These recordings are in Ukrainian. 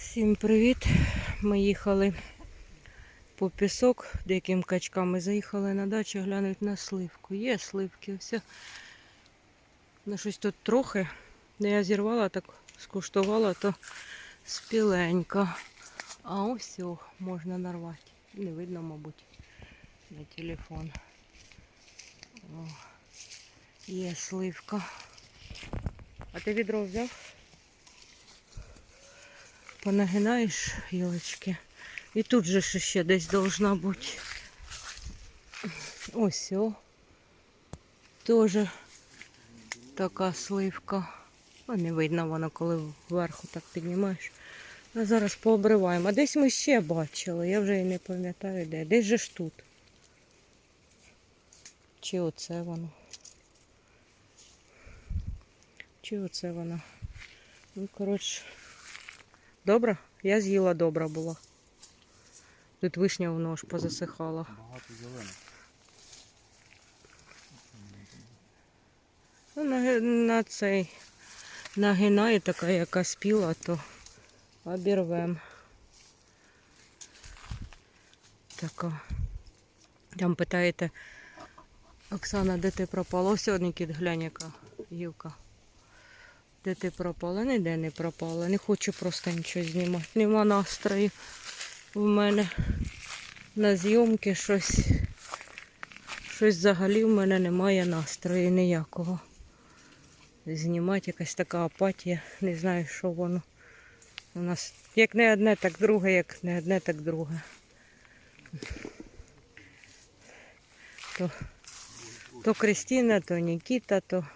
Всім привіт! Ми їхали по пісок, деяким качками заїхали на дачу глянуть на сливку. Є сливки, все. Ну, щось тут трохи. Я зірвала, так скуштувала, то спіленько. А ось можна нарвати. Не видно, мабуть, на телефон. О, є сливка. А ти відро взяв? Понагинаєш гілочки. І тут же ще десь должна бути. Ось о. Теж така сливка. Ну, не видно воно, коли вверху так піднімаєш. А зараз пообриваємо. А десь ми ще бачили, я вже і не пам'ятаю де. Десь же ж тут. Чи оце воно? Чи оце воно? Ну, коротше. Добра? Я з'їла добра була. Тут вишня воно аж позасихала. Багато зелених. Ну, на, на цей нагинає така, яка спіла, то обірвем. Така. Там питаєте, Оксана, де ти пропала? Ось сьогодні кіт глянь, яка гілка. Де ти пропала? Ніде не пропала. Не хочу просто нічого знімати. Нема настрою в мене на зйомки щось. Щось взагалі в мене немає настрою ніякого. Знімати якась така апатія. Не знаю, що воно. У нас як не одне, так друге, як не одне, так друге. То, то Кристина, то Нікіта, то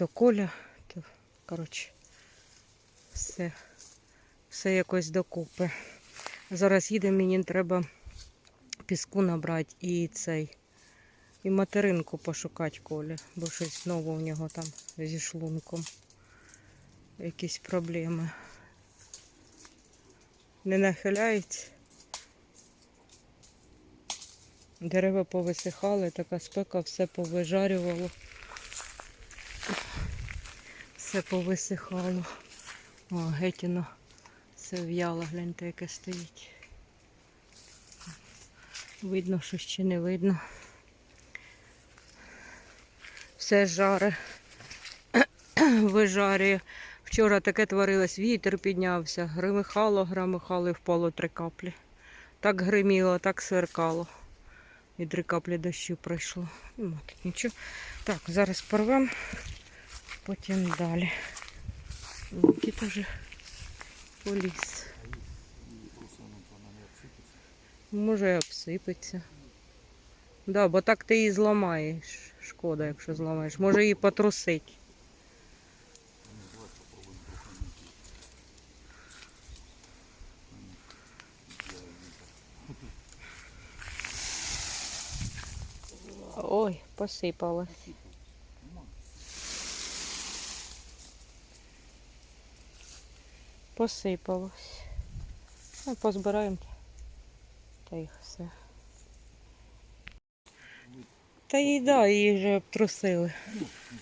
то Коля, то, коротше, все, все якось докупи. Зараз їдемо, мені треба піску набрати і цей, і материнку пошукати Колі, бо щось знову у нього там зі шлунком. Якісь проблеми. Не нахиляється. Дерева повисихали, така спека, все повижарювало. Все повисихало. О, гетіно все в'яло, гляньте, яке стоїть. Видно, що ще не видно. Все жаре, вижарює. Вчора таке творилось, вітер піднявся, гримихало, гримихало і впало три каплі. Так гриміло, так сверкало. І три каплі дощу пройшло. Нічого. Так, зараз порвемо, потім далі. Кіт вже поліз. Може і обсипеться. Да, бо так ти її зламаєш. Шкода, якщо зламаєш. Може її потрусить. Ой, посипалось. Посипалось. Ну, позбираємо. Та їх все. Та їй, да, її вже обтрусили.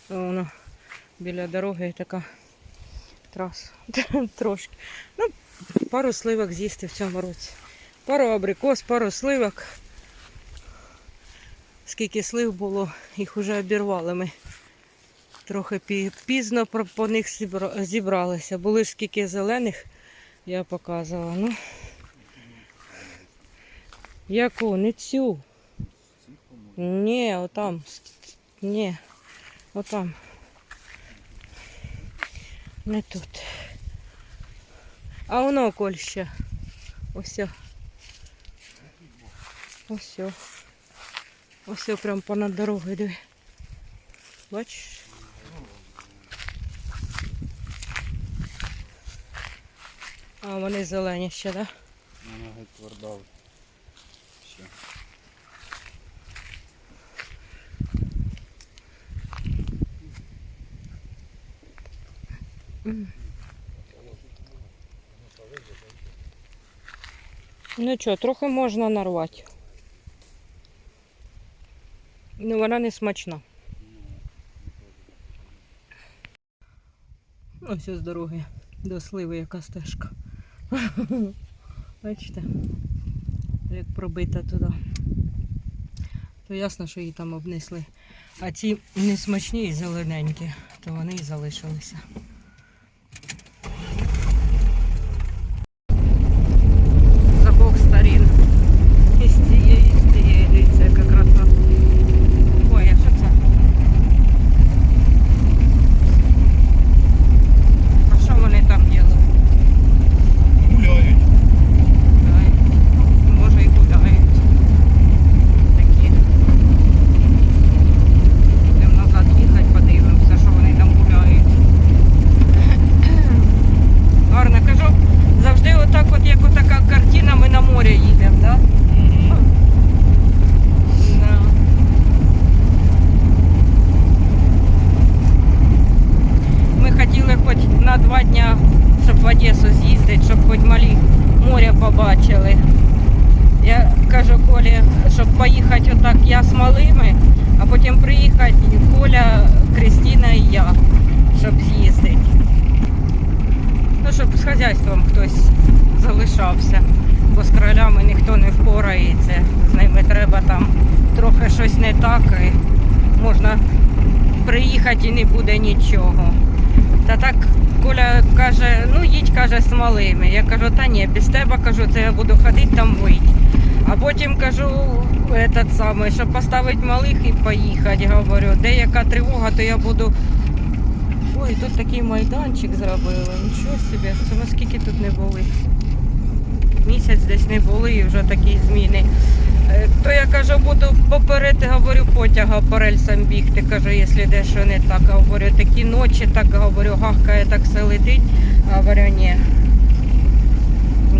Воно біля дороги така траса. Трошки. Ну, пару сливок з'їсти в цьому році. Пару абрикос, пару сливок. Скільки слив було, їх вже обірвали ми. Трохи пізно по них зібралися. Були ж скільки зелених, я показувала. Ну, яку? Не цю. Ні, отам. Ні. Отам. Не тут. А воно коль ще. Ось. Ось. Ось прям понад дорогою. Бачиш? А вони зелені ще, так? Да? Вона геть тверда. Ще. Ну що, трохи можна нарвати. Ну, вона не смачна. Ось з дороги До сливи яка стежка. Бачите, як пробита туди. То ясно, що її там обнесли. А ці несмачні і зелененькі, то вони і залишилися. З обох сторін. І з цієї, і з цієї, дивіться, яка краса. Ой, а що це? А що вони там ділять? Гуляють. Гуляють. Може і гуляють. Такі. Будемо назад їхати, подивимося, що вони там гуляють. Гарно кажу, завжди отак, от як отака картина, ми на море їдемо, так? Да? Да. Ми хотіли хоч на два дня, щоб в Одесу з'їздити, щоб хоч малі море побачили. Я кажу Колі, щоб поїхати отак я з малими, а потім приїхати Коля, Кристина і я, щоб з'їздити. Ну, щоб з хазяйством хтось залишався, бо з кролями ніхто не впорається. З ними треба там трохи щось не так, і можна приїхати і не буде нічого. Та так Коля каже, ну їдь каже з малими. Я кажу, та ні, без тебе кажу, це я буду ходити там вить. А потім кажу, этот самий, щоб поставити малих і поїхати. Говорю, де яка тривога, то я буду. Ой, тут такий майданчик зробили. Нічого собі, це ми скільки тут не були. Місяць десь не були і вже такі зміни. Е, То я кажу, буду поперед, говорю, потяга по рельсам бігти. Кажу, якщо дещо не так. Говорю, такі ночі, так говорю, гахкає, так все летить. Говорю, ні.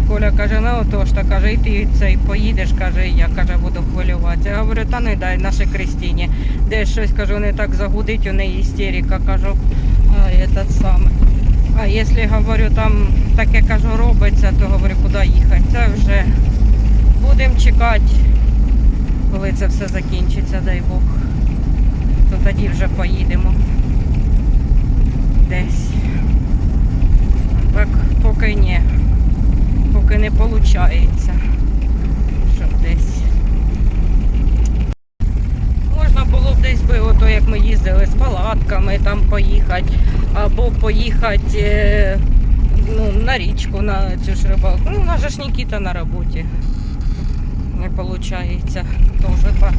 Коля каже, ну то каже, і ти цей поїдеш, каже, я каже, буду хвилюватися. Говорю, та не дай нашій Кристині. Де щось кажу, не так загудить, у неї істерика, кажу, а этот самий. А якщо говорю, там таке кажу, робиться, то говорю, куди їхати. Це вже будемо чекати, коли це все закінчиться, дай Бог. То тоді вже поїдемо десь. Так, поки ні. Поки не виходить, щоб десь. Можна було б десь би, ото як ми їздили з палатками, там поїхати, або поїхати е, ну, на річку, на цю ж рибалку. Ну, у нас же ж Нікіта на роботі. Не виходить. То вже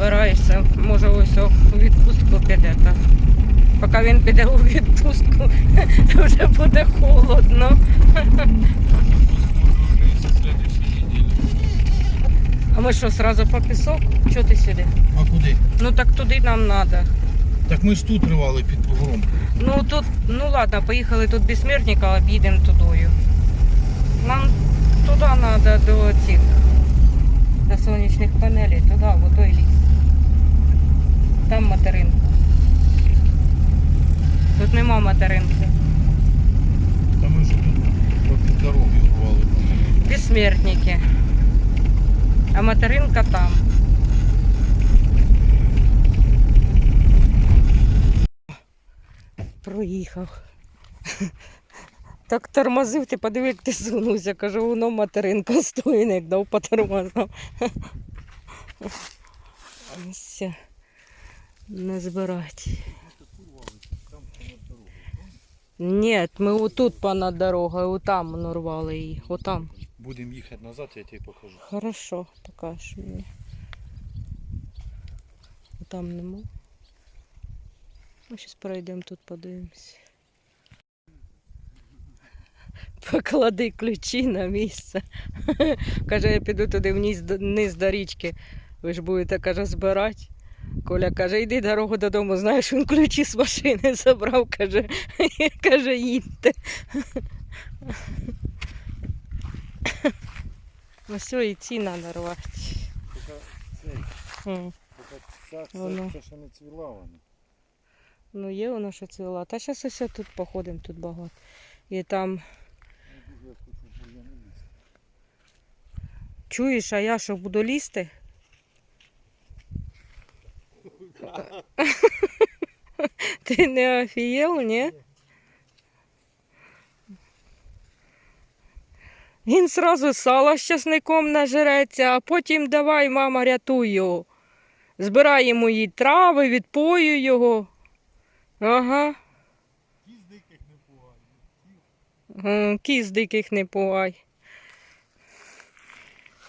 підбираєшся. Може ось у відпустку піде. Та. Поки він піде у відпустку, то вже буде холодно. А ми що, сразу по пісок? Чого ти сюди? А куди? Ну так туди нам треба. Так ми ж тут тривали під бугром. Ну тут, ну ладно, поїхали тут безсмертника, об'їдемо тудою. Нам туди треба до цих до сонячних панелей, туди, в той ліс. Там материнка. Тут нема материнки. Та ми ж тут дорогою рвали. Безсмертники. А материнка там. Проїхав. Так тормозив, ти подиви, як ти сунувся. Кажу, воно материнка стоїть, як дав по тормозам. Все. Не збирати. Ні, ми отут понад дорогою, отам воно рвали її. Отам. Будемо їхати назад, я тобі покажу. Хорошо, покажеш мені. Там нема. Ми зараз пройдемо тут, подивимось. Поклади ключі на місце. Каже, я піду туди вниз, до- річки. Ви ж будете, каже, збирати. Коля каже, йди дорогу додому, знаєш, він ключі з машини забрав, каже, каже, їдьте. Ну все, і ці треба рвати. Поки цей, М. поки ця, це, Воно. це ще не цвіла вона. Ну, є воно що цвіла. Та зараз ось тут походимо, тут багато. І там Чуєш, а я що буду лізти? Ти не офієл, ні? Він зразу сало з часником нажереться, а потім давай, мама, рятуй його. Збираємо їй трави, відпою його. Ага. Кіз диких не пугай. Кіз диких не пугай.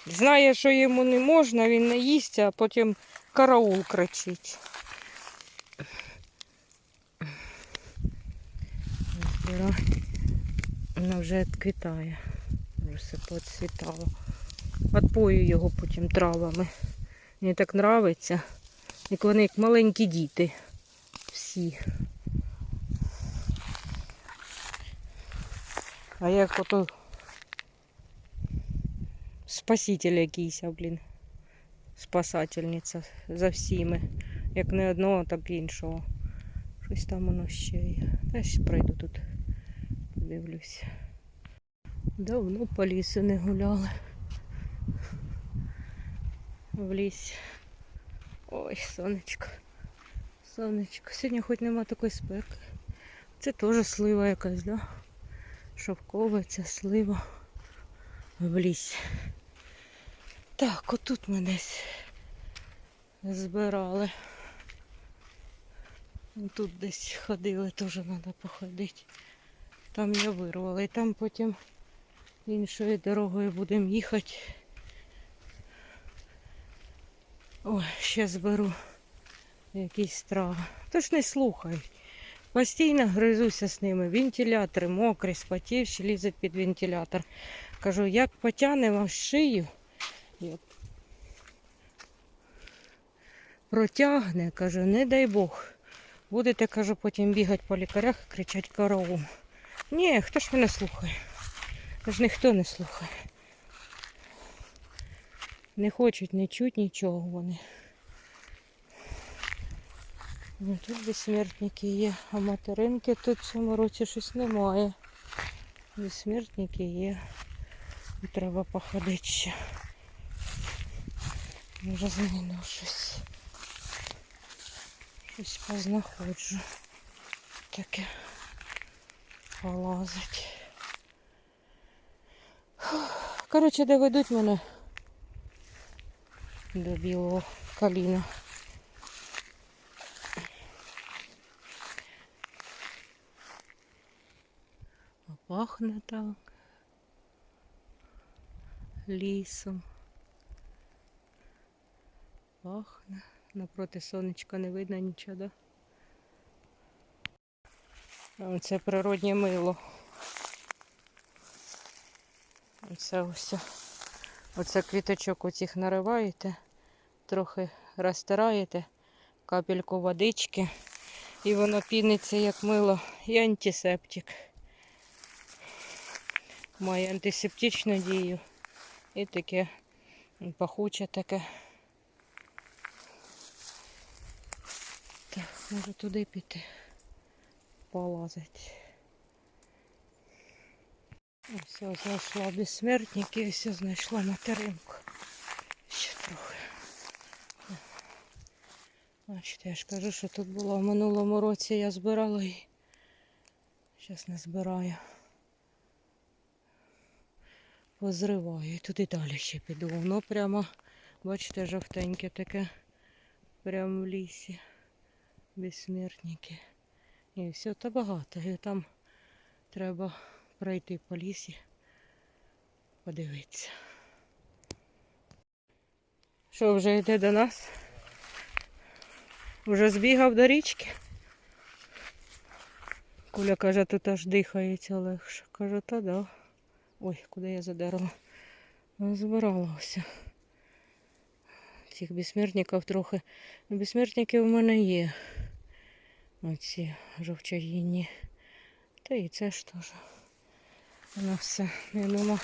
Знає, що йому не можна, він не їсть, а потім караул кричить. Вона вже відквітає. Вже все поцвітало. Отпою його потім травами. Мені так нравиться. Як вони як маленькі діти. Всі. А як ото спаситель якийсь, блін. Спасательниця за всіми. Як не одного, так і іншого. Щось там воно ще є. Я ще пройду тут. Подивлюся. Давно по лісу не гуляли. В лісі. Ой, сонечко. Сонечко. Сьогодні хоч нема такої спеки. Це теж слива якась, да? Шовкова ця слива в лісі. Так, отут ми десь збирали. Тут десь ходили, теж треба походити. Там я вирвала. І там потім іншою дорогою будемо їхати. Ой, ще зберу якісь трави. Тож не слухають. Постійно гризуся з ними. Вентилятори мокрі, спотівші, лізуть під вентилятор. Кажу, як потягне вам шию, як протягне, кажу, не дай Бог. Будете, кажу, потім бігати по лікарях і кричати караул. Ні, хто ж мене слухає? Ж ніхто не слухає. Не хочуть, не чуть нічого вони. Ну, Тут безсмертники є, а материнки тут в цьому році щось немає. Безсмертники є. Треба походити ще. Може знайду щось. Щось познаходжу. Таке полазить. Коротше, доведуть мене до білого коліна. Пахне так. Лісом. Пахне. Напроти сонечка не видно нічого, да? А Це природнє мило. Оце ось. Оце квіточок оцих нариваєте, трохи розтираєте, капельку водички, і воно піниться як мило і антисептик. Має антисептичну дію. І таке пахуче таке. Можу туди піти. Полазить. Все, знайшла безсмертники, все знайшла материнку. Ще трохи. Бачите, я ж кажу, що тут було в минулому році я збирала і зараз не збираю. Позриваю і туди далі ще піду. Воно прямо, бачите, жовтеньке таке. Прямо в лісі. Безсмертники. І все, та багато. І там треба пройти по лісі, подивитися. Що, вже йде до нас? Вже збігав до річки? Куля каже, тут аж дихається легше. Кажу, та да. Ой, куди я задерла? Ну, Збирала ось. Цих безсмертників трохи. Безсмертники в мене є. Оці жовчогінні. Та і це ж теж. Воно все, думаю,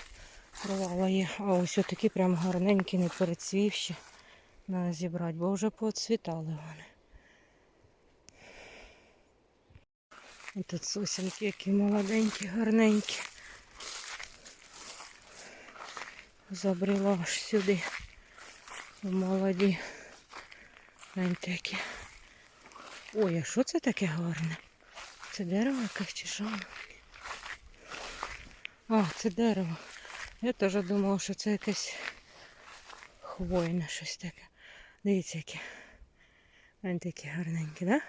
провала є. А ось такі прям гарненькі, не перецвівші. Треба зібрати, бо вже поцвітали вони. І тут сосенки, які молоденькі, гарненькі. Забрела аж сюди. Молоді. Гляньте які. Ой, а що це таке гарне? Це дерево якесь чи що? А, це дерево. Я теж думала, що це якесь хвойне щось таке. Дивіться, які. Вони такі гарненькі, да?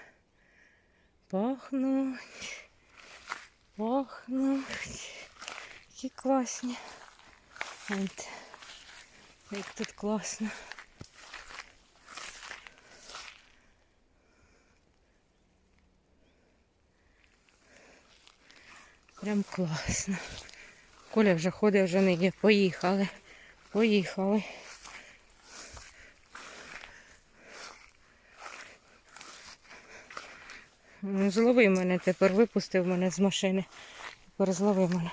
Пахнуть. Пахнуть. Які класні. От. Як тут класно. Прям класно. Коля вже ходить, вже не є. Поїхали. Поїхали. Ну, Злови мене тепер, випустив мене з машини. Тепер злови мене.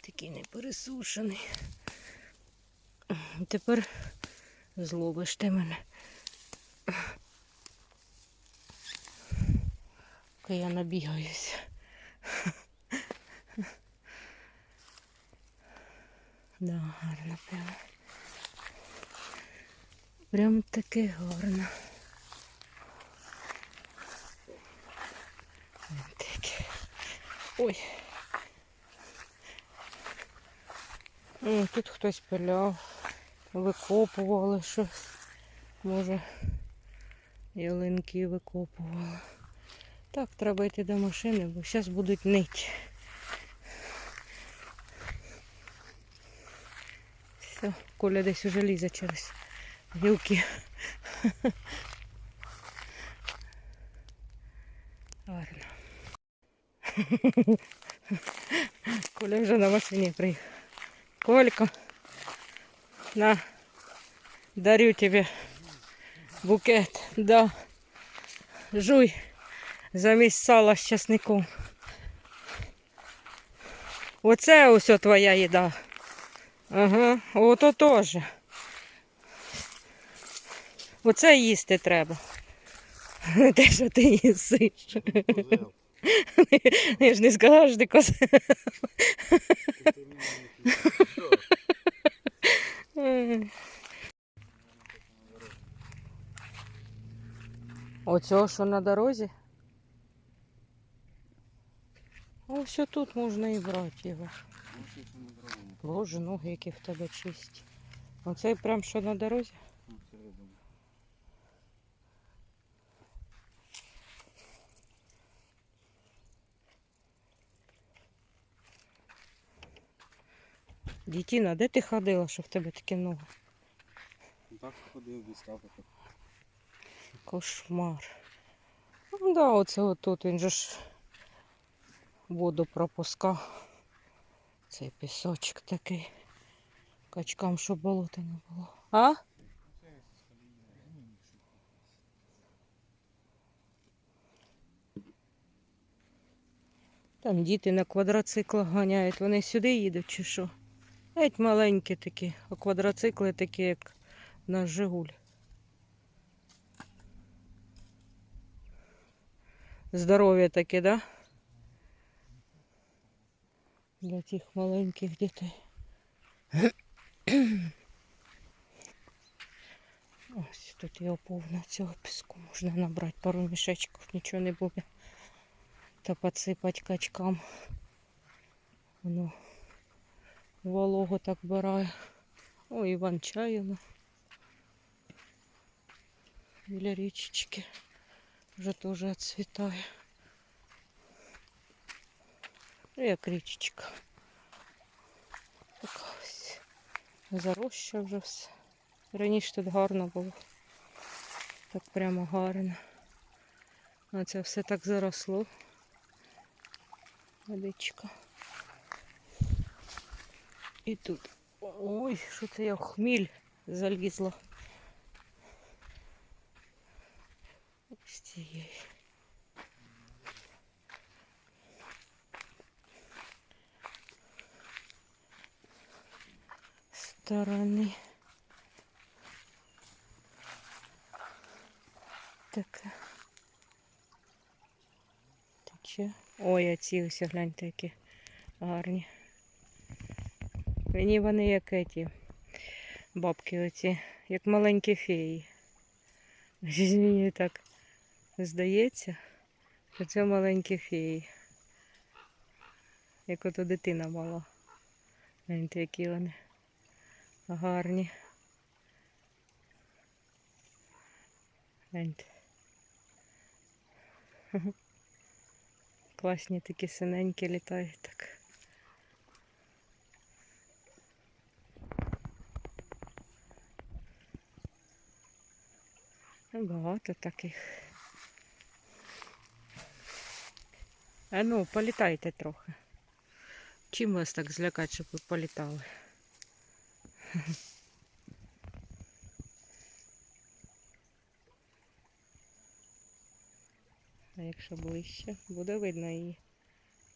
Такий не пересушений. Тепер зловиш ти мене. Я набігаюся. Да, гарно прямо. Прям таке гарно. Ой. М, Тут хтось пиляв, викопували щось. Може, ялинки викопували. Так, треба йти до машини, бо зараз будуть нить. Все, Коля десь уже лізе через гілки. Гарно. Коля вже на машині приїхав. Колька, на, дарю тебе букет. Да. Жуй замість сала з часником. Оце ось твоя їда. Ага, ото теж. Оце їсти треба. Не те, що ти їсиш. Я ж не скажеш, ти коз. Оцього, що на дорозі? Ось тут можна і брати його. Боже, ноги, які в тебе чисті. Оцей прям що на дорозі? Дітіна, де ти ходила, що в тебе такі ноги? Так ходив без тапок. Кошмар. Ну да, оце отут він же ж воду пропускав. Цей пісочок такий. Качкам, щоб болота не було. А? Там діти на квадроциклах ганяють. Вони сюди їдуть чи що? Геть маленькі такі, а квадроцикли такі, як наш Жигуль. Здоров'я таке, да? Для тих маленьких дітей. Ось тут його повно цього піску. Можна набрати пару мішечків, нічого не буде. Та підсипати качкам. Воно вологу так бирає. О, Іван чаємо. Біля річечки. Вже теж відцвітає. Як річечка. Така ось. Зароща вже все. Раніше тут гарно було. Так прямо гарно. А це все так заросло. Водичка. І тут. Ой, що це я в хміль залізла. Ось цієї. Сторони. Таке. Тече. Ой, а ці ось гляньте, які гарні. Мені вони як ті бабки оці, як маленькі феї. Мені так здається, що це маленькі феї. Як ото дитина мала. Гляньте, які вони гарні. Гляньте. Класні такі синенькі літають так. Ну, Багато таких. А ну, політайте трохи. Чим вас так злякати, щоб ви політали? А якщо ближче, буде видно її.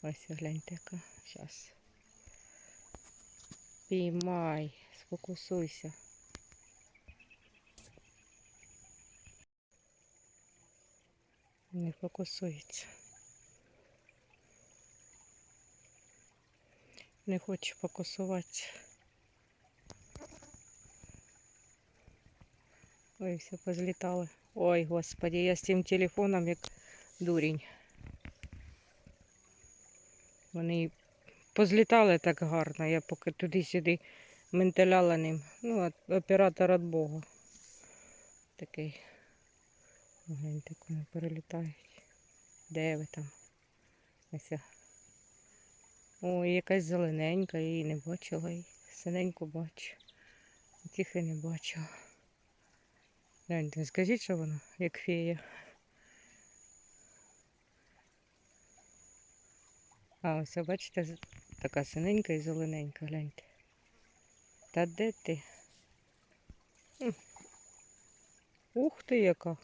Ось гляньте яка. Зараз. Піймай, сфокусуйся. Не фокусується. Не хоче фокусуватися. Ой, все позлітали. Ой, господи, я з цим телефоном як дурень. Вони позлітали так гарно, я поки туди-сюди менталяла ним. Ну, оператор від Бога. Такий. Гляньте, як вони перелітають. Де ви там? Ось. Ой, якась зелененька, її не бачила. Синеньку бачу. Тихо не бачила. Гляньте, скажіть, що воно, як фея. А ось, бачите, така синенька і зелененька, гляньте. Та де ти? Ух ти яка.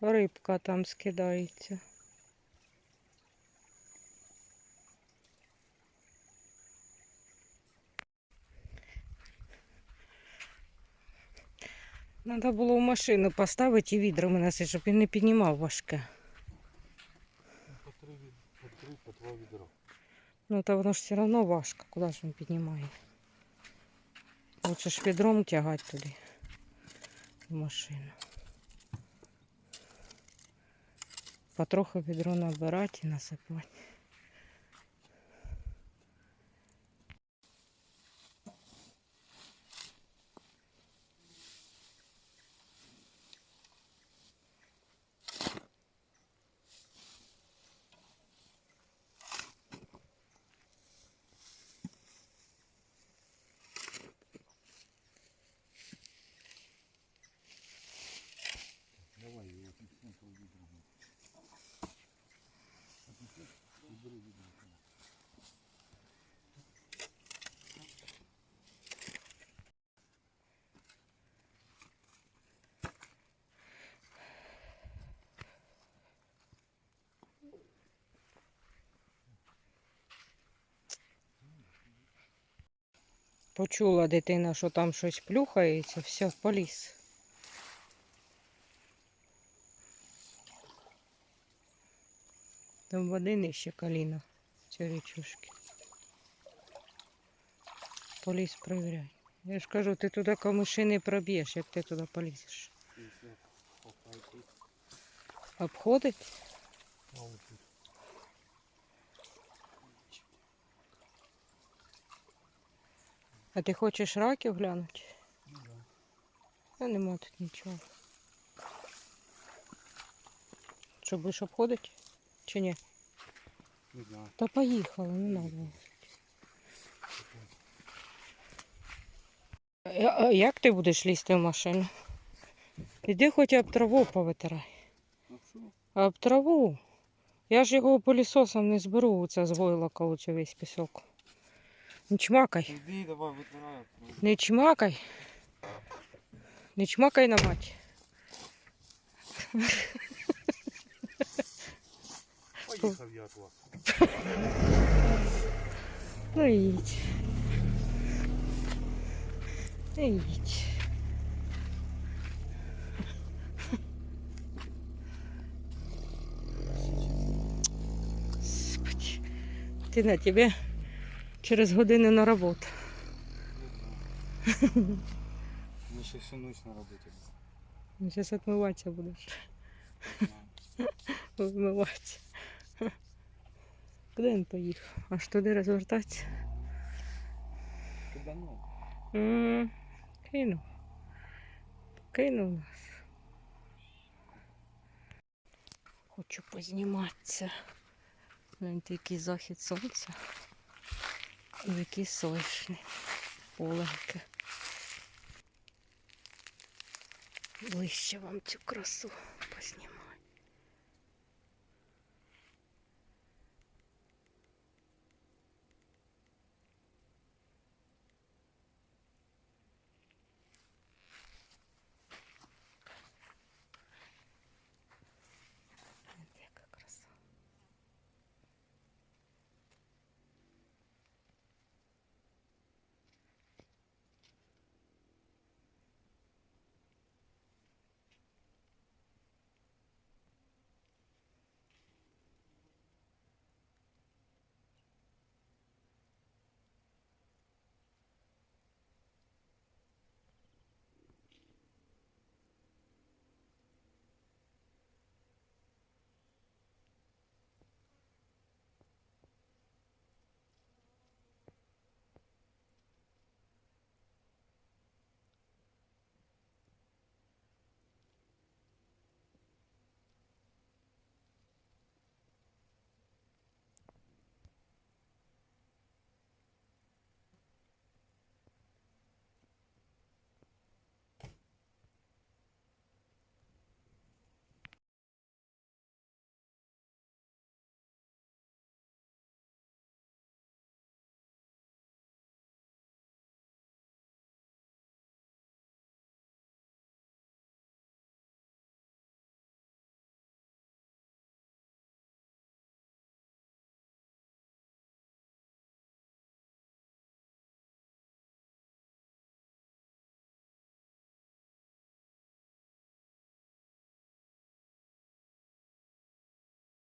Рибка там скидається. Треба було в машину поставити і відрами носити, щоб він не піднімав важке. По три, по три, по два відра. Ну, та воно ж все одно важко, куди ж він піднімає. Лучше ж відром тягати туди в машину. Потроху відро набирати і насипати. Давай його під центр відра. Бери відра. Почула дитина, що там щось плюхається, все, поліз. Там води нижче коліна цій річушки. Поліз перевіряй. Я ж кажу, ти туди камиші не проб'єш, як ти туди полізеш. Обходить? А. А ти хочеш раків глянути? Ну да. Та нема тут нічого. Що будеш обходити? Чи ні? Не знаю. Та поїхали, не треба. А як ти будеш лізти в машину? Іди хоч об траву повитирай. Що? Об траву. Я ж його пилісосом не зберу, оце з войлока оцю весь пісок. Не чмакай, Іди, давай витирай. не чмакай. Не чмакай на мать. Поїхав я від вас. Ну їдь. Ну, Їдь. Господи. Ти на тебе через годину на роботу. Мені ще всю ніч на роботі було. Зараз відмиватися будеш. Вмиватися. Куди він поїхав? Аж туди розвертатися. Киданув. Кинув. Кинув нас. Хочу позніматися. Гляньте, який захід сонця. І який сонячний. Оленьке. Ближче вам цю красу познімаю.